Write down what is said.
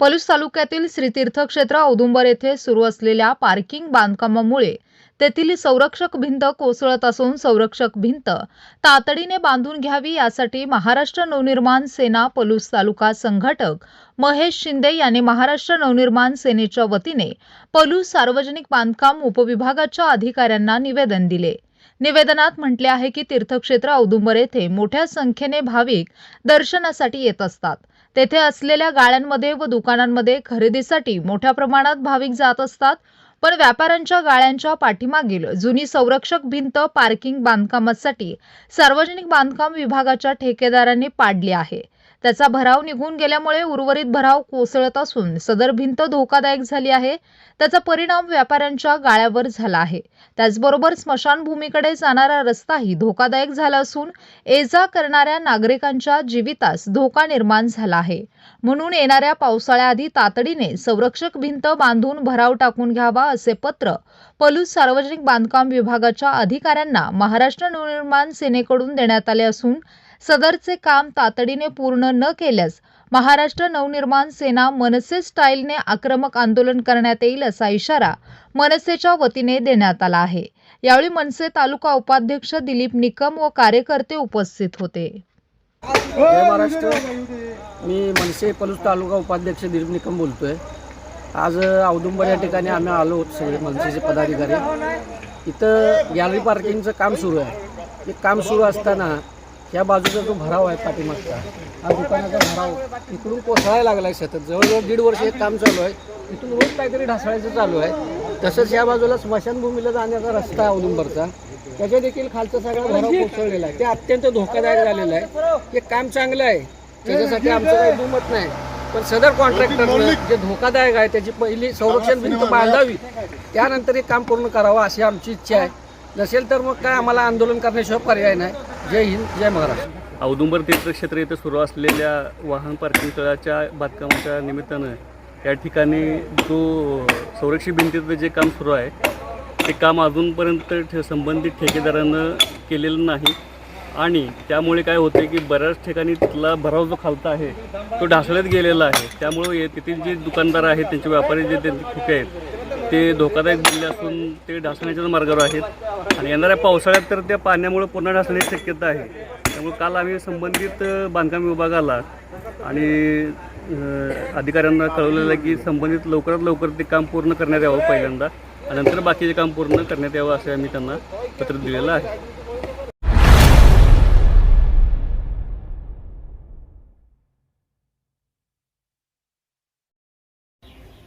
पलूस तालुक्यातील श्री तीर्थक्षेत्र औदुंबर येथे सुरू असलेल्या पार्किंग बांधकामामुळे तेथील संरक्षक भिंत कोसळत असून संरक्षक भिंत तातडीने बांधून घ्यावी यासाठी महाराष्ट्र नवनिर्माण सेना पलूस तालुका संघटक महेश शिंदे यांनी महाराष्ट्र नवनिर्माण सेनेच्या वतीने पलूस सार्वजनिक बांधकाम उपविभागाच्या अधिकाऱ्यांना निवेदन दिले. निवेदनात म्हटले आहे की तीर्थक्षेत्र औदुंबर येथे मोठ्या संख्येने भाविक दर्शनासाठी येत असतात. तेथे असलेल्या गाळ्यांमध्ये व दुकानांमध्ये खरेदीसाठी मोठ्या प्रमाणात भाविक जात असतात. पण व्यापाऱ्यांच्या गाळ्यांच्या पाठीमागील जुनी संरक्षक भिंत पार्किंग बांधकामासाठी सार्वजनिक बांधकाम विभागाच्या ठेकेदारांनी पाडली आहे. त्याचा भराव निघून गेल्यामुळे उर्वरित भराव कोसळत असून सदर भिंत धोकादायक झाली आहे. त्याचा परिणाम व्यापाऱ्यांच्या गाळ्यावर झाला आहे. त्याचबरोबर स्मशानभूमीकडे जाणारा रस्ताही धोकादायक झाला असून ये जा करणाऱ्या नागरिकांच्या जीवितास धोका निर्माण झाला आहे. म्हणून येणाऱ्या पावसाळ्याआधी तातडीने संरक्षक भिंत बांधून भराव टाकून घ्यावा असे पत्र पलूस सार्वजनिक बांधकाम विभागाच्या अधिकाऱ्यांना महाराष्ट्र नवनिर्माण सेनेकडून देण्यात आले असून सदरचे काम तातडीने पूर्ण न केल्यास महाराष्ट्र नवनिर्माण सेना मनसे स्टाईलने आक्रमक आंदोलन करण्यात येईल असा इशारा मनसेच्या वतीने देण्यात आला आहे. यावेळी मनसे तालुका उपाध्यक्ष दिलीप निकम व कार्यकर्ते उपस्थित होते. महाराष्ट्र. मी मनसे पलूस तालुका उपाध्यक्ष दिलीप निकम बोलतोय. आज औदुंबर या ठिकाणी आम्ही आलो होतो सगळे मनसेचे पदाधिकारी. इथं गॅलरी पार्किंगचं काम सुरू आहे. ते काम सुरू असताना या बाजूचा जो भराव आहे पाठीमागचा हा दुकानाचा भराव इकडून कोसळायला लागला आहे सतत. जवळजवळ दीड वर्ष हे काम चालू आहे. इथून रोज काहीतरी ढासळायचं चालू आहे. तसंच या बाजूला स्मशानभूमीला जाण्याचा रस्ता आहे औदुंबरचा. त्याच्या देखील खालचा सगळा भराव कोसळलेला आहे. ते अत्यंत धोकादायक झालेलं आहे. हे काम चांगलं आहे. त्याच्यासाठी आमचं काही दुमत नाही. पण सदर कॉन्ट्रॅक्टरनं जे धोकादायक आहे त्याची पहिली संरक्षण भिंत बांधावी त्यानंतर हे काम पूर्ण करावं अशी आमची इच्छा आहे. नसेल तर मग काय आम्हाला आंदोलन करण्याशिवाय पर्याय नाही. जय हिंद जय महाराष्ट्र. औदुंबर तीर्थक्षेत्र येथे सुरू असलेल्या वाहन पार्किंग तळाच्या बांधकामाच्या निमित्तानं या ठिकाणी जो संरक्षित भिंतीचं जे काम सुरू आहे ते काम अजूनपर्यंत ठे संबंधित ठेकेदारानं केलेलं नाही. आणि त्यामुळे काय होते की बऱ्याच ठिकाणी तिथला भराव जो खालता आहे तो ढासळत गेलेला आहे. त्यामुळं हे तेथील जे दुकानदार आहेत त्यांचे व्यापारी जे त्यांचे खोके आहेत ते धोकादायक बनले असून ते ढासण्याच्याच मार्गावर आहेत. आणि येणाऱ्या पावसाळ्यात तर त्या पाण्यामुळे पुन्हा ढासण्याची शक्यता आहे. त्यामुळे काल आम्ही संबंधित बांधकाम विभागाला आणि अधिकाऱ्यांना कळवलेलं आहे की संबंधित लवकरात लवकर ते काम पूर्ण करण्यात यावं पहिल्यांदा. आणि नंतर बाकीचे काम पूर्ण करण्यात यावं असं आम्ही त्यांना पत्र दिलेलं आहे.